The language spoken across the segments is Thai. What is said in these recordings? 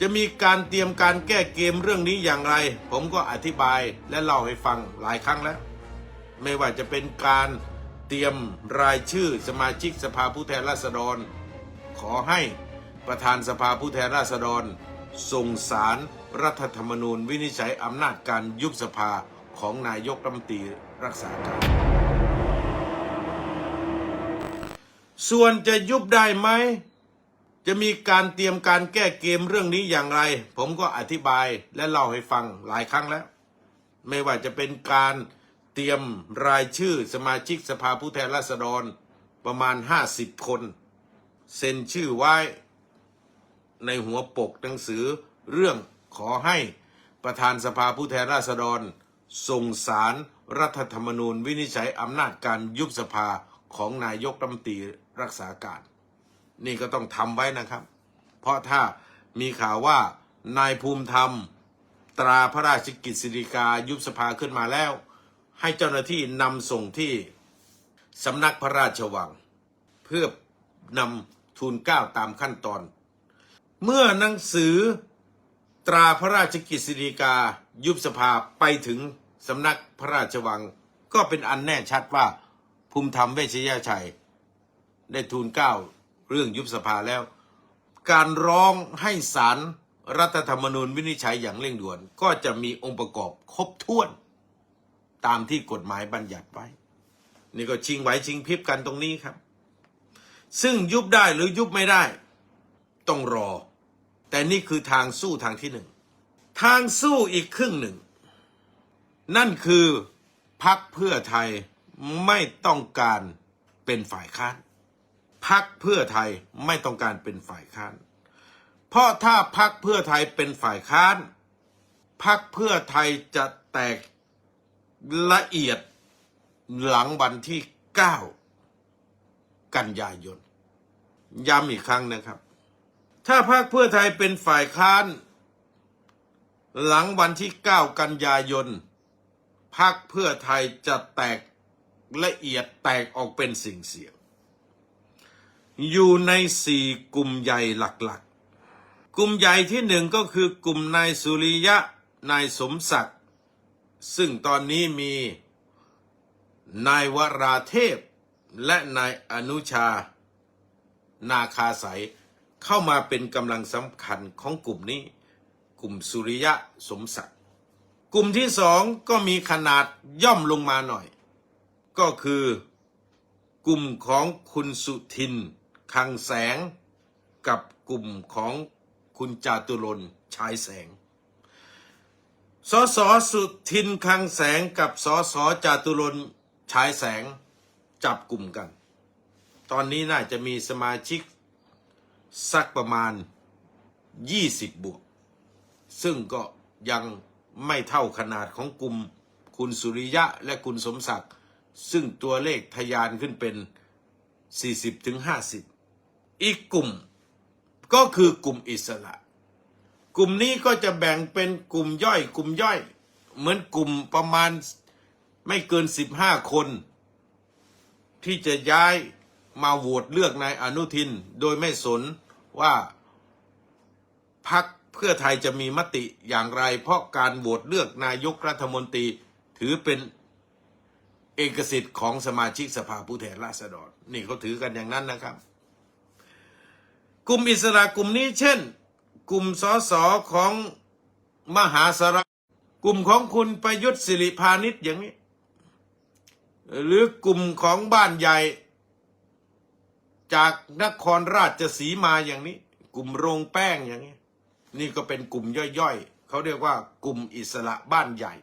จะมีการเตรียมการแก้เกมเรื่องนี้อย่างไร ผมก็อธิบายและเล่าให้ฟังหลายครั้งแล้ว ไม่ว่าจะเป็นการเตรียมรายชื่อสมาชิกสภาผู้แทนราษฎร ขอให้ประธานสภาผู้แทนราษฎร ส่งสารรัฐธรรมนูญวินิจฉัยอำนาจการยุบสภาของนายกรัฐมนตรีรักษาการส่วนจะยุบได้ไหม จะมีการเตรียมการแก้เกมเรื่องนี้อย่างไร ผมก็อธิบายและเล่าให้ฟังหลายครั้งแล้ว ไม่ว่าจะเป็นการเตรียมรายชื่อสมาชิกสภาผู้แทนราษฎรประมาณ 50 คน เซ็นชื่อไว้ ในหัวปกหนังสือเรื่องขอให้ประธานสภาผู้แทนราษฎร ส่งสารรัฐธรรมนูญวินิจฉัยอำนาจการยุบสภาของนายกรัฐมนตรีรักษาการ นี่ก็ต้องทำไว้นะครับ เพราะถ้ามีข่าวว่านายภูมิธรรม ตราพระราชกิจสิริกายุบสภาขึ้นมาแล้ว ให้เจ้าหน้าที่นำส่งที่สำนักพระราชวัง เพื่อนำทูลเก้าตามขั้นตอน เมื่อหนังสือตราพระราชกิจสิริกายุบสภาไปถึงสำนักพระราชวัง ก็เป็นอันแน่ชัดว่าภูมิธรรมเวชยชัย ได้ทูลเก้า เรื่องยุบสภาแล้ว การร้องให้ศาลรรัฐธรรมนูญวินิจฉัยอย่างเร่งด่วน ก็จะมีองค์ประกอบครบถ้วน ตามที่กฎหมายบัญญัติไว้ นี่ก็ชิงไหวชิงพริบกันตรงนี้ครับ ซึ่งยุบได้หรือยุบไม่ได้ ต้องรอ แต่นี่คือทางสู้ทางที่หนึ่งทางสู้อีกครึ่งหนึ่ง นั่นคือพักเพื่อไทยไม่ต้องการเป็นฝ่ายค้าน พักเพื่อไทยไม่ต้องการเป็นฝ่ายค้าน เพราะถ้าพักเพื่อไทยเป็นฝ่ายค้านพักเพื่อไทยจะแตกละเอียดหลังวันที่ 9 กันยายน ย้ำอีกครั้งนะครับ ถ้าพรรคเพื่อไทยเป็นฝ่ายค้าน หลังวันที่ 9 กันยายนพรรคเพื่อไทยจะแตกละเอียดแตกออกเป็นสิ่งเสียง อยู่ในสี่กลุ่มใหญ่หลักๆ กลุ่มใหญ่ที่หนึ่งก็คือกลุ่มนายสุริยะนายสมศักดิ์ซึ่งตอนนี้มีนายวราเทพ และนายอนุชา นาคาสายเข้ามาเป็นกำลังสำคัญของกลุ่มนี้ กลุ่มสุริยะสมศักดิ์กลุ่มที่สองก็มีขนาดย่อมลงมาหน่อย ก็คือกลุ่มของคุณสุทิน คังแสงกับกลุ่มของคุณจาตุรนต์ฉายแสง สสสุทินคังแสงกับสสจาตุรนต์ฉายแสงจับกลุ่มกัน ตอนนี้น่าจะมีสมาชิกสักประมาณ 20 บวก ซึ่งก็ยังไม่เท่าขนาดของกลุ่มคุณสุริยะและคุณสมศักดิ์ ซึ่งตัวเลขทะยานขึ้นเป็น 40ถึง50 อีกกลุ่มก็คือกลุ่มอิสระ กลุ่มนี้ก็จะแบ่งเป็นกลุ่มย่อย กลุ่มย่อย เหมือนกลุ่มประมาณไม่เกิน15คน ที่จะย้ายมาโหวตเลือกนายอนุทิน โดยไม่สนว่าพักเพื่อไทยจะมีมติอย่างไร เพราะการโหวตเลือกนายกรัฐมนตรีถือเป็นเอกสิทธิ์ของสมาชิกสภาผู้แทนราษฎร นี่เขาถือกันอย่างนั้นนะครับ กลุ่มอิสระกลุ่มนี้เช่น กลุ่มสสของมหาสารกลุ่มของคุณประยุทธ์สิริพานิชอย่างนี้ หรือกลุ่มของบ้านใหญ่ จากนครราชสีมาอย่างนี้ กลุ่มโรงแป้งอย่างนี้ นี่ก็เป็นกลุ่มย่อยๆเขาเรียกว่ากลุ่มอิสระบ้านใหญ่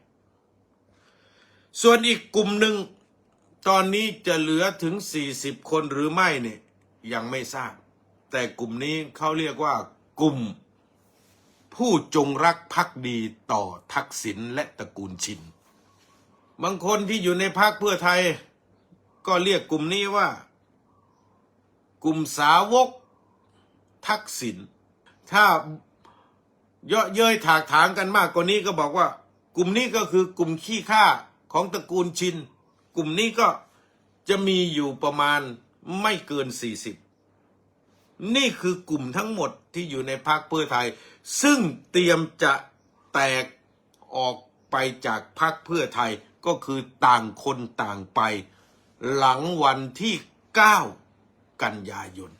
ส่วนอีกกลุ่มหนึ่งตอนนี้จะเหลือถึง 40 คนหรือไม่เนี่ยยังไม่ทราบ แต่กลุ่มนี้เขาเรียกว่ากลุ่ม ผู้จงรักภักดีต่อทักษิณและตระกูลชิน บางคนที่อยู่ในพรรคเพื่อไทย ก็เรียกกลุ่มนี้ว่า กลุ่มสาวกทักษิณถ้าเยอะเย้ยถากถางกันมากกว่านี้ก็บอกว่า กลุ่มนี้ก็คือกลุ่มขี้ข้าของตระกูลชิน กลุ่มนี้ก็จะมีอยู่ประมาณไม่เกิน40 นี่คือกลุ่มทั้งหมดที่อยู่ในพรรคเพื่อไทย ซึ่งเตรียมจะแตกออกไปจากพรรคเพื่อไทยก็คือต่างคนต่างไป หลังวันที่ 9 กันยายน